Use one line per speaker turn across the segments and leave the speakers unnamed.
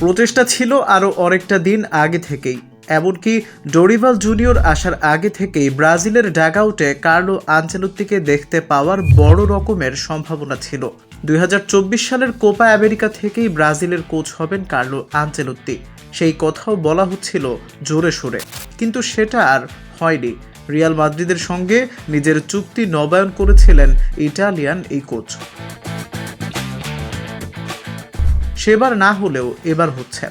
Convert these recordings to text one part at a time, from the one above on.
প্রচেষ্টা ছিল আরও অনেকটা দিন আগে থেকেই। এমনকি ডোরিভাল জুনিয়র আসার আগে থেকেই ব্রাজিলের ডাগআউটে কার্লো আঞ্চেলত্তিকে দেখতে পাওয়ার বড় রকমের সম্ভাবনা ছিল। দুই হাজার চব্বিশ সালের কোপা আমেরিকা থেকেই ব্রাজিলের কোচ হবেন কার্লো আঞ্চেলত্তি সেই কথাও বলা হচ্ছিল জোরে সোরে। কিন্তু সেটা আর হয়নি। রিয়াল মাদ্রিদের সঙ্গে নিজের চুক্তি নবায়ন করেছিলেন ইটালিয়ান এই কোচ। সেবার না হলেও এবার হচ্ছে।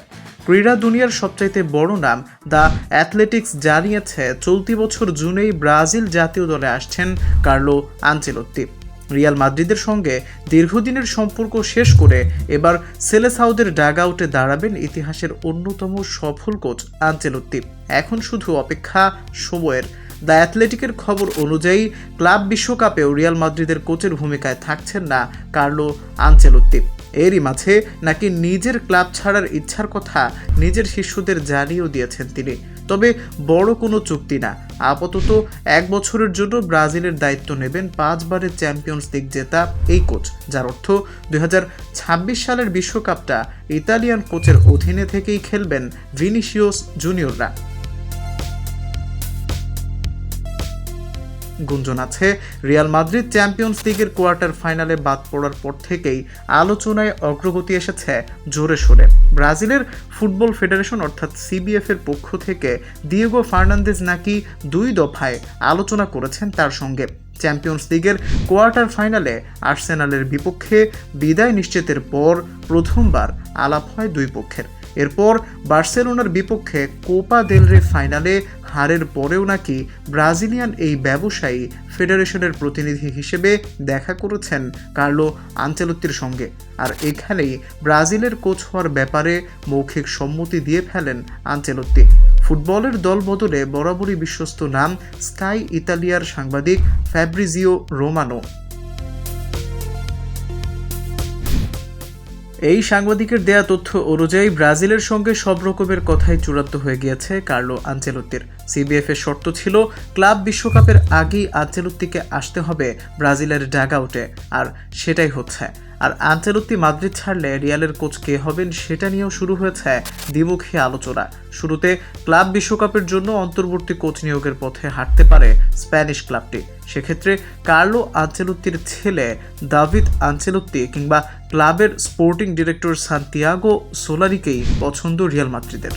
ক্রীড়া দুনিয়ার সবচাইতে বড় নাম দ্য অ্যাথলেটিক্স জানিয়েছে, চলতি বছর জুনেই ব্রাজিল জাতীয় দলে আসছেন কার্লো আঞ্চেলত্তি রিয়াল মাদ্রিদের সঙ্গে দীর্ঘদিনের সম্পর্ক শেষ করে এবার সেলেসাউদের ডাগআউটে দাঁড়াবেন ইতিহাসের অন্যতম সফল কোচ আঞ্চেলত্তি এখন শুধু অপেক্ষা সময়ের। দ্য অ্যাথলেটিকের খবর অনুযায়ী, ক্লাব বিশ্বকাপেও রিয়াল মাদ্রিদের কোচের ভূমিকায় থাকছেন না কার্লো আঞ্চেলত্তি এরই মাঝে নাকি নিজের ক্লাব ছাড়ার ইচ্ছার কথা নিজের শিষ্যদের জানিয়েও দিয়েছেন তিনি। তবে বড় কোনো চুক্তি না। আপাতত এক বছরের জন্য ব্রাজিলের দায়িত্ব নেবেন পাঁচবারের চ্যাম্পিয়ন্স লিগ জেতা এই কোচ, যার অর্থ দু হাজার ছাব্বিশ সালের বিশ্বকাপটা ইতালিয়ান কোচের অধীনে থেকেই খেলবেন ভিনিসিওস জুনিয়ররা। গুঞ্জন আছে। রিয়াল মাদ্রিদ চ্যাম্পিয়ন্স লিগের কোয়ার্টার ফাইনালে বাদ পড়ার পর থেকেই আলোচনায় অগ্রগতি এসেছে জোরে সোরে। ব্রাজিলের ফুটবল ফেডারেশন অর্থাৎ সিবিএফ এর পক্ষ থেকে দিয়েগো ফার্নান্দেজ নাকি দুই দফায় আলোচনা করেছেন তার সঙ্গে। চ্যাম্পিয়ন্স লিগের কোয়ার্টার ফাইনালে আর্সেনালের বিপক্ষে বিদায় নিশ্চিতের পর প্রথমবার আলাপ হয় দুই পক্ষের। এরপর বার্সেলোনার বিপক্ষে কোপা দেলরে ফাইনালে হারের পরেও নাকি ব্রাজিলিয়ান এই ব্যবসায়ী ফেডারেশনের প্রতিনিধি হিসেবে দেখা করেছেন কার্লো আঞ্চেলত্তির সঙ্গে। আর এখানেই ব্রাজিলের কোচ হওয়ার ব্যাপারে মৌখিক সম্মতি দিয়ে ফেলেন আঞ্চেলত্তি ফুটবলের দল বদলে বরাবরই বিশ্বস্ত নাম স্কাই ইতালিয়ার সাংবাদিক ফ্যাব্রিজিও রোমানো। এই সাংবাদিকের দেয়া তথ্য অনুযায়ী ব্রাজিলের সঙ্গে সব রকমের কথাই চূড়ান্ত হয়ে গিয়েছে কার্লো আঞ্চেলত্তির। সিবিএফ এর শর্ত ছিল, ক্লাব বিশ্বকাপের আগেই আঞ্চেলত্তিকে আসতে হবে ব্রাজিলের ডাগআউটে আর সেটাই হচ্ছে। আর আঞ্চেলত্তি মাদ্রিদ ছাড়লে রিয়ালের কোচ কে হবেন সেটা নিয়েও শুরু হয়েছে দ্বিমুখী আলোচনা। শুরুতে ক্লাব বিশ্বকাপের জন্য অন্তর্বর্তী কোচ নিয়োগের পথে হাঁটতে পারে স্প্যানিশ ক্লাবটি। সেক্ষেত্রে কার্লো আঞ্চেলত্তির ছেলে দাভিদ আঞ্চেলত্তি কিংবা ক্লাবের স্পোর্টিং ডিরেক্টর সান্তিয়াগো সোলারিকেই পছন্দ রিয়াল মাদ্রিদের।